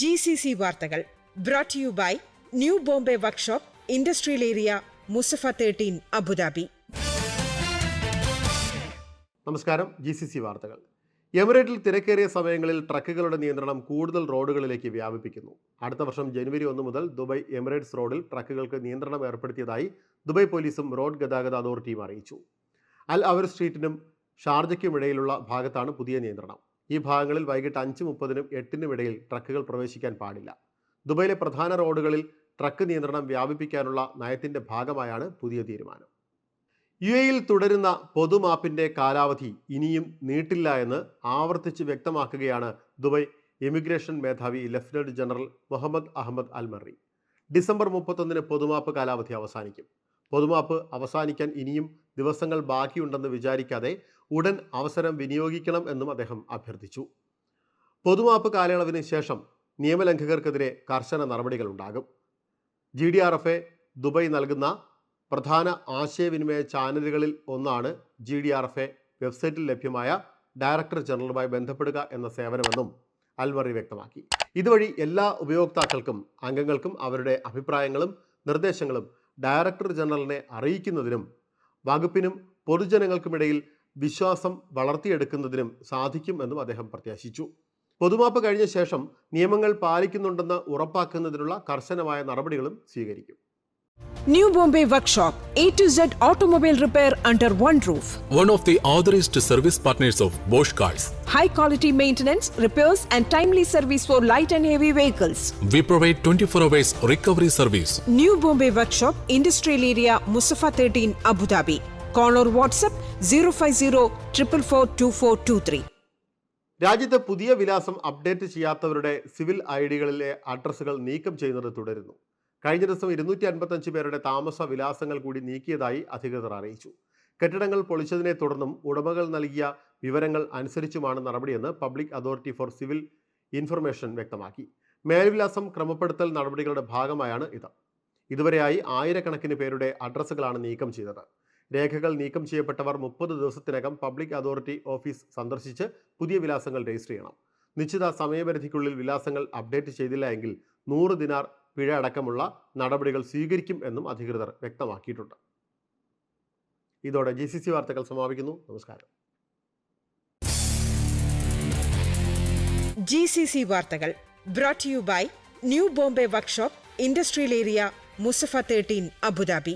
G C C വാർത്തകൾ brought you by new Bombay workshop industrial area Musaffah thirteen Abu Dhabi നമസ്കാരം G C C വാർത്തകൾ. എമിറേറ്റിൽ തിരക്കേറിയ സമയങ്ങളിൽ ട്രക്കുകളുടെ നിയന്ത്രണം കൂടുതൽ റോഡുകളിലേക്ക് വ്യാപിപ്പിക്കുന്നു. അടുത്ത വർഷം ജനുവരി ഒന്ന് മുതൽ ദുബായ് എമിറേറ്റ്സ് റോഡിൽ ട്രക്കുകൾക്ക് നിയന്ത്രണം ഏർപ്പെടുത്തിയതായി ദുബായ് പോലീസും റോഡ് ഗതാഗത അതോറിറ്റിയും അറിയിച്ചു. അൽ അവർ സ്ട്രീറ്റിനും ഷാർജയ്ക്കുമിടയിലുള്ള ഭാഗത്താണ് പുതിയ നിയന്ത്രണം. ഈ ഭാഗങ്ങളിൽ വൈകിട്ട് അഞ്ച് മുപ്പതിനും എട്ടിനും ഇടയിൽ ട്രക്കുകൾ പ്രവേശിക്കാൻ പാടില്ല. ദുബൈയിലെ പ്രധാന റോഡുകളിൽ ട്രക്ക് നിയന്ത്രണം വ്യാപിപ്പിക്കാനുള്ള നയത്തിന്റെ ഭാഗമായാണ് പുതിയ തീരുമാനം. യു എയിൽ തുടരുന്ന പൊതുമാപ്പിന്റെ കാലാവധി ഇനിയും നീട്ടില്ല എന്ന് ആവർത്തിച്ച് വ്യക്തമാക്കുകയാണ് ദുബൈ ഇമിഗ്രേഷൻ മേധാവി lieutenant general Muhammad Ahmed Almarri. December മുപ്പത്തൊന്നിന് പൊതുമാപ്പ് കാലാവധി അവസാനിക്കും. പൊതുമാപ്പ് അവസാനിക്കാൻ ഇനിയും ദിവസങ്ങൾ ബാക്കിയുണ്ടെന്ന് വിചാരിക്കാതെ ഉടൻ അവസരം വിനിയോഗിക്കണം എന്നും അദ്ദേഹം അഭ്യർത്ഥിച്ചു. പൊതുമാപ്പ് കാലയളവിന് ശേഷം നിയമലംഘകർക്കെതിരെ കർശന നടപടികൾ ഉണ്ടാകും G D R F A Dubai നൽകുന്ന പ്രധാന ആശയവിനിമയ ചാനലുകളിൽ ഒന്നാണ് G D R F A വെബ്സൈറ്റിൽ ലഭ്യമായ ഡയറക്ടർ ജനറലുമായി ബന്ധപ്പെടുക എന്ന സേവനമെന്നും അൽമറി വ്യക്തമാക്കി. ഇതുവഴി എല്ലാ ഉപയോക്താക്കൾക്കും അംഗങ്ങൾക്കും അവരുടെ അഭിപ്രായങ്ങളും നിർദ്ദേശങ്ങളും ഡയറക്ടർ ജനറലിനെ അറിയിക്കുന്നതിനും വകുപ്പിനും പൊതുജനങ്ങൾക്കുമിടയിൽ വിശ്വാസം വളർത്തിയെടുക്കുന്നതിനും സാധിക്കും എന്നും അദ്ദേഹം പ്രത്യാശിച്ചു. പൊതുമാപ്പ് കഴിഞ്ഞ ശേഷം നിയമങ്ങൾ പാലിക്കുന്നുണ്ടെന്ന് ഉറപ്പാക്കുന്നതിനുള്ള കർശനമായ നടപടികളും സ്വീകരിക്കും. New Bombay Workshop, A to Z automobile repair under one roof. one of the authorized service partners of Bosch Cars. High quality maintenance, repairs, and timely service for light and heavy vehicles. We provide 24 hours recovery service. New Bombay Workshop, Industrial Area, Musaffah thirteen Abu Dhabi caller WhatsApp zero five zero triple four two four two three രാജ്യത്ത് പുതിയ വിലാസം update ചെയ്യാത്തവരുടെ civil I ഡികളിലെ അഡ്രസ്സുകൾ നീക്കം ചെയ്യുന്നത് തുടരുന്നു കഴിഞ്ഞ ദിവസം ഇരുന്നൂറ്റി അൻപത്തഞ്ച് പേരുടെ താമസ വിലാസങ്ങൾ കൂടി നീക്കിയതായി അധികൃതർ അറിയിച്ചു. കെട്ടിടങ്ങൾ പൊളിച്ചതിനെ തുടർന്നും ഉടമകൾ നൽകിയ വിവരങ്ങൾ അനുസരിച്ചുമാണ് നടപടിയെന്ന് public authority for civil information വ്യക്തമാക്കി. മേൽവിലാസം ക്രമപ്പെടുത്തൽ നടപടികളുടെ ഭാഗമായാണ് ഇത്. ഇതുവരെയായി ആയിരക്കണക്കിന് പേരുടെ അഡ്രസ്സുകളാണ് നീക്കം ചെയ്തത്. രേഖകൾ നീക്കം ചെയ്യപ്പെട്ടവർ മുപ്പത് ദിവസത്തിനകം പബ്ലിക് അതോറിറ്റി ഓഫീസ് സന്ദർശിച്ച് പുതിയ വിലാസങ്ങൾ രജിസ്റ്റർ ചെയ്യണം. നിശ്ചിത സമയപരിധിക്കുള്ളിൽ വിലാസങ്ങൾ അപ്ഡേറ്റ് ചെയ്തില്ല എങ്കിൽ നൂറ് ദിനാർ പിഴ അടക്കമുള്ള നടപടികൾ സ്വീകരിക്കും എന്നും അധികൃതർ വ്യക്തമാക്കിയിട്ടുണ്ട്. ഇതോടെ ജി സി സി വാർത്തകൾ സമാപിക്കുന്നു. നമസ്കാരം. ജി സി സി വാർത്തകൾ brought you by new Bombay workshop industrial area Musaffah thirteen Abu Dhabi.